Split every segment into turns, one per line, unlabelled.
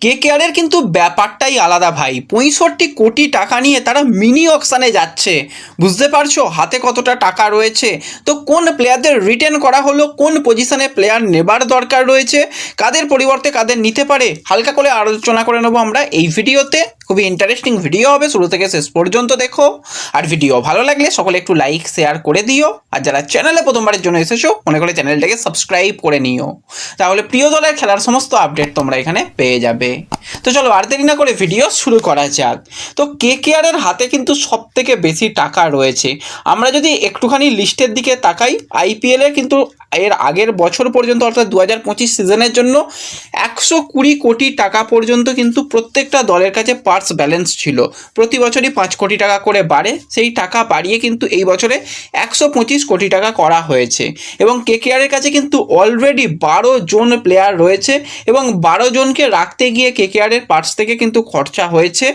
কে কেয়ারের কিন্তু ব্যাপারটাই আলাদা ভাই। পঁয়ষট্টি কোটি টাকা নিয়ে তারা মিনি অকশানে যাচ্ছে। বুঝতে পারছ? হাতে কতটা টাকা রয়েছে? তো কোন প্লেয়ারদের রিটার্ন করা হলো? কোন পজিশনে প্লেয়ার নেবার দরকার রয়েছে? কাদের পরিবর্তে কাদের নিতে পারে? হালকা করে আলোচনা করে নেব আমরা এই ভিডিওতে খুবই ইন্টারেস্টিং ভিডিও হবে। শুরু থেকে শেষ পর্যন্ত দেখো। আর ভিডিও ভালো লাগলে সকলে একটু লাইক শেয়ার করে দিও। আর যারা চ্যানেলে প্রথমবারের জন্য এসেছ, মনে করে চ্যানেলটাকে সাবস্ক্রাইব করে নিও। তাহলে প্রিয় দলের খেলার সমস্ত আপডেট তোমরা এখানে পেয়ে যাবে। তো চলো আর দেরি না করে ভিডিও শুরু করা যাক। তো কে কেয়ারের হাতে কিন্তু সব থেকে বেশি টাকা রয়েছে। আমরা যদি একটুখানি লিস্টের দিকে তাকাই আইপিএলের কিন্তু এর আগের বছর পর্যন্ত, অর্থাৎ দু হাজার পঁচিশ সিজনের জন্য একশো কুড়ি কোটি টাকা পর্যন্ত কিন্তু প্রত্যেকটা দলের কাছে পার্স ব্যালেন্স ছিল। প্রতি বছরই পাঁচ কোটি টাকা করে বাড়ে, সেই টাকা বাড়িয়ে কিন্তু এই বছরে একশো পঁচিশ কোটি টাকা করা হয়েছে। এবং কে কেকেআরের কাছে কিন্তু অলরেডি বারো জন প্লেয়ার রয়েছে এবং বারো জনকে রাখতে গিয়ে কে কেকেআরের পার্স থেকে কিন্তু খরচা হয়েছে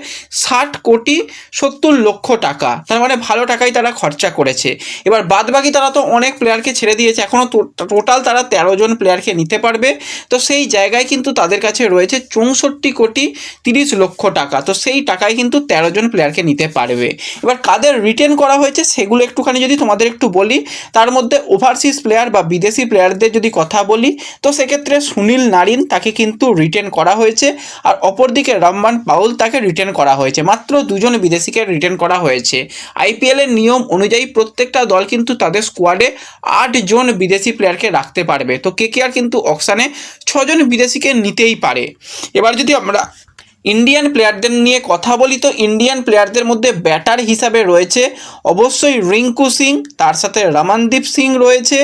ষাট কোটি সত্তর লক্ষ টাকা। তার মানে ভালো টাকাই তারা খরচা করেছে। এবার বাদ বাকি তারা তো অনেক প্লেয়ারকে ছেড়ে দিয়েছে এখনও টোটাল তারা তেরো জন প্লেয়ারকে নিতে পারবে। তো সেই জায়গায় কিন্তু তাদের কাছে রয়েছে চৌষট্টি কোটি তিরিশ লক্ষ টাকা। তো সেই টাকায় কিন্তু তেরো জন প্লেয়ারকে নিতে পারবে। এবার কাদের রিটেন করা হয়েছে সেগুলো একটুখানি যদি তোমাদের একটু বলি, তার মধ্যে ওভারসিজ প্লেয়ার বা বিদেশি প্লেয়ারদের যদি কথা বলি, তো সেক্ষেত্রে সুনীল নারিন তাকে কিন্তু রিটেন করা হয়েছে, আর অপরদিকে রহমান পাউল তাকে রিটেন করা হয়েছে। মাত্র দুজন বিদেশিকে রিটেন করা হয়েছে। আইপিএলের নিয়ম অনুযায়ী প্রত্যেকটা দল কিন্তু তাদের স্কোয়াডে আট জন বিদেশি প্লেয়ারকে রাখতে পারবে। তো কে কে আর কিন্তু অকশানে ছজন বিদেশিকে নিতেই পারে। এবার যদি আমরা ইন্ডিয়ান প্লেয়ারদের নিয়ে কথা বলি তো ইন্ডিয়ান প্লেয়ারদের মধ্যে ব্যাটার হিসাবে রয়েছে অবশ্যই রিঙ্কু সিং, তার সাথে রমনদীপ সিং রয়েছে,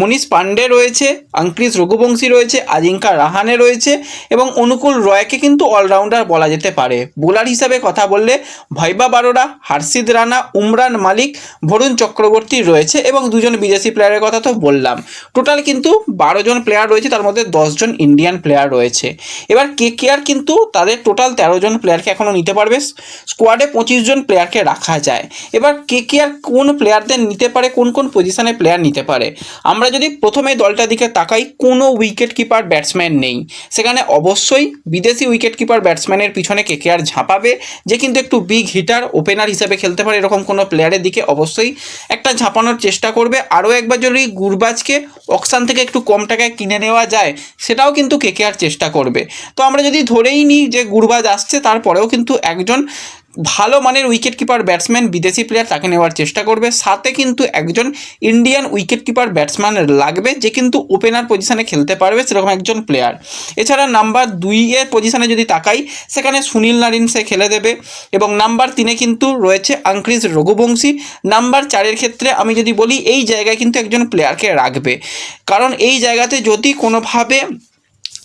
মনীষ পান্ডে রয়েছে, অঙ্কৃশ রঘুবংশী রয়েছে, আজিঙ্কা রাহানে রয়েছে এবং অনুকূল রয়কে কিন্তু অলরাউন্ডার বলা যেতে পারে। বোলার হিসাবে কথা বললে ভৈবা বারোরা হার্ষিদ রানা, উমরান মালিক ভরুণ চক্রবর্তী রয়েছে এবং দুজন বিদেশি প্লেয়ারের কথা তো বললাম। টোটাল কিন্তু বারো জন প্লেয়ার রয়েছে, তার মধ্যে দশজন ইন্ডিয়ান প্লেয়ার রয়েছে। এবার কে কেয়ার কিন্তু তাদের টোটাল তেরো জন প্লেয়ারকে এখনও নিতে পারবে। স্কোয়াডে পঁচিশ জন প্লেয়ারকে রাখা যায়। এবার কে কে আর কোন প্লেয়ারদের নিতে পারে, কোন কোন পজিশনে প্লেয়ার নিতে পারে? আমরা যদি প্রথমে দলটার দিকে তাকাই, কোনো উইকেট কিপার ব্যাটসম্যান নেই। সেখানে অবশ্যই বিদেশি উইকেট কিপার ব্যাটসম্যানের পিছনে কে কে আর ঝাঁপাবে, যে কিন্তু একটু বিগ হিটার ওপেনার হিসেবে খেলতে পারে এরকম কোনো প্লেয়ারের দিকে অবশ্যই একটা ঝাঁপানোর চেষ্টা করবে। আরও একবার যদি গুরবাজকে অকশান থেকে একটু কম টাকায় কিনে নেওয়া যায়, সেটাও কিন্তু কে কে আর চেষ্টা করবে। তো আমরা যদি ধরেই নিই যে গুরবাজ আসছে, তারপরেও কিন্তু একজন ভালো মানের উইকেট কিপার ব্যাটসম্যান বিদেশি প্লেয়ার তাকে নেওয়ার চেষ্টা করবে। সাথে কিন্তু একজন ইন্ডিয়ান উইকেট কিপার ব্যাটসম্যান লাগবে, যে কিন্তু ওপেনার পজিশানে খেলতে পারবে, সেরকম একজন প্লেয়ার এছাড়া নাম্বার দুইয়ের পজিশানে যদি তাকাই, সেখানে সুনীল নারিন সে খেলে দেবে এবং নাম্বার তিনে কিন্তু রয়েছে আঙ্ক্রিস রঘুবংশী। নাম্বার চারের ক্ষেত্রে আমি যদি বলি, এই জায়গায় কিন্তু একজন প্লেয়ারকে রাখবে। কারণ এই জায়গাতে যদি কোনোভাবে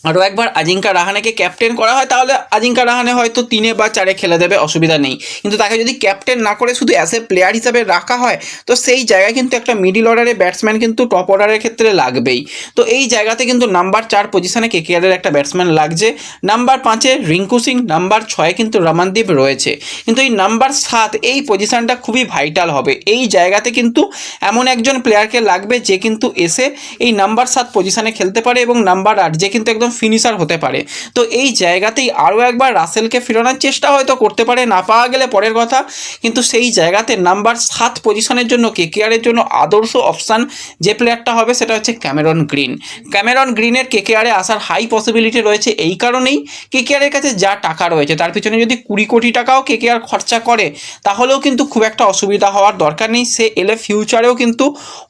আরও একবার, আজিঙ্কা রাহানেকে ক্যাপ্টেন করা হয়, তাহলে আজিঙ্কা রাহানে হয়তো তিনে বা চারে খেলে দেবে, অসুবিধা নেই। কিন্তু তাকে যদি ক্যাপ্টেন না করে শুধু অ্যাজ এ প্লেয়ার হিসাবে রাখা হয়, তো সেই জায়গায় কিন্তু একটা মিডিল অর্ডারে ব্যাটসম্যান কিন্তু টপ অর্ডারের ক্ষেত্রে লাগবেই। তো এই জায়গাতে কিন্তু নাম্বার চার পজিশনে কেকেআরের একটা ব্যাটসম্যান লাগছে। নাম্বার পাঁচে রিঙ্কু সিং, নাম্বার ছয়ে কিন্তু রমানদীপ রয়েছে। কিন্তু এই নাম্বার সাত, এই পজিশনটা খুবই ভাইটাল হবে। এই জায়গাতে কিন্তু এমন একজন প্লেয়ারকে লাগবে যে কিন্তু এসে এই নাম্বার সাত পজিশনে খেলতে পারে এবং নাম্বার আট যে কিন্তু একদম ফিনিশার হতে পারে। তো এই জায়গাতেই আরও একবার রাসেলকে ফেরানোর চেষ্টা হয়তো করতে পারে, না পাওয়া গেলে পরের কথা। কিন্তু সেই জায়গাতে নাম্বার সাত পজিশনের জন্য কেকেআরের জন্য আদর্শ অপশান যে প্লেয়ারটা হবে সেটা হচ্ছে ক্যামেরন গ্রিন। ক্যামেরন গ্রিনের কেকেআরে আসার হাই পসিবিলিটি রয়েছে এই কারণেই কেকেআরের কাছে যা টাকা রয়েছে, তার পিছনে যদি কুড়ি কোটি টাকাও কেকেআর খরচা করে, তাহলেও কিন্তু খুব একটা অসুবিধা হওয়ার দরকার নেই। সে এলে ফিউচারেও কিন্তু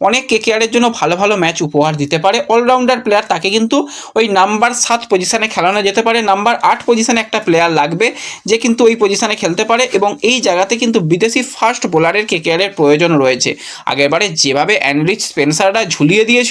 অনেক কেকেআরের জন্য ভালো ভালো ম্যাচ উপহার দিতে পারে। অলরাউন্ডার প্লেয়ার তাকে কিন্তু ওই নাম্বার সাত পজিশানে খেলানো যেতে পারে। নাম্বার আট পজিশানে একটা প্লেয়ার লাগবে যে কিন্তু ওই পজিশানে খেলতে পারে এবং এই জায়গাতে কিন্তু বিদেশি ফার্স্ট বোলারের কেকেআরের প্রয়োজন রয়েছে। আগেরবারে যেভাবে অ্যানরিচ স্পেন্সাররা ঝুলিয়ে দিয়েছিল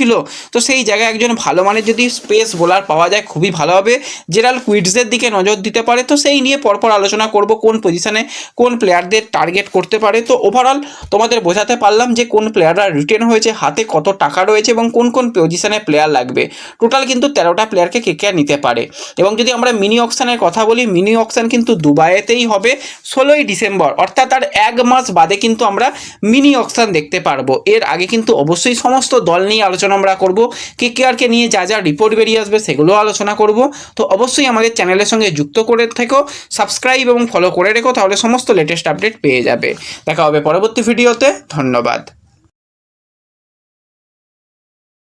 তো সেই জায়গায় একজন ভালো মানের যদি স্পেস বোলার পাওয়া যায়, খুবই ভালো হবে। জেরাল কুইডসের দিকে নজর দিতে পারে। তো সেই নিয়ে পরপর আলোচনা করব কোন পজিশনে কোন প্লেয়ারদের টার্গেট করতে পারে। তো ওভারঅল তোমাদের বোঝাতে পারলাম যে কোন প্লেয়াররা রিটেন হয়েছে, হাতে কত টাকা রয়েছে এবং কোন কোন পজিশনে প্লেয়ার লাগবে। টোটাল কিন্তু তেরোটা প্লেয়ারকে কে কে নিতে পারে। এবং যদি আমরা মিনি অকশানের কথা বলি মিনি অকশান কিন্তু দুবাইয়েতেই হবে, ষোলোই ডিসেম্বর। অর্থাৎ তার এক মাস বাদে কিন্তু আমরা মিনি অকশান দেখতে পারব। এর আগে কিন্তু অবশ্যই সমস্ত দল নিয়ে আলোচনা আমরা করব, কে কে আরকে নিয়ে যা যা রিপোর্ট বেরিয়ে আসবে সেগুলো আলোচনা করব। তো অবশ্যই আমাদের চ্যানেলের সঙ্গে যুক্ত করে থেকো সাবস্ক্রাইব এবং ফলো করে রেখো, তাহলে সমস্ত লেটেস্ট আপডেট পেয়ে যাবে। দেখা হবে পরবর্তী ভিডিওতে ধন্যবাদ।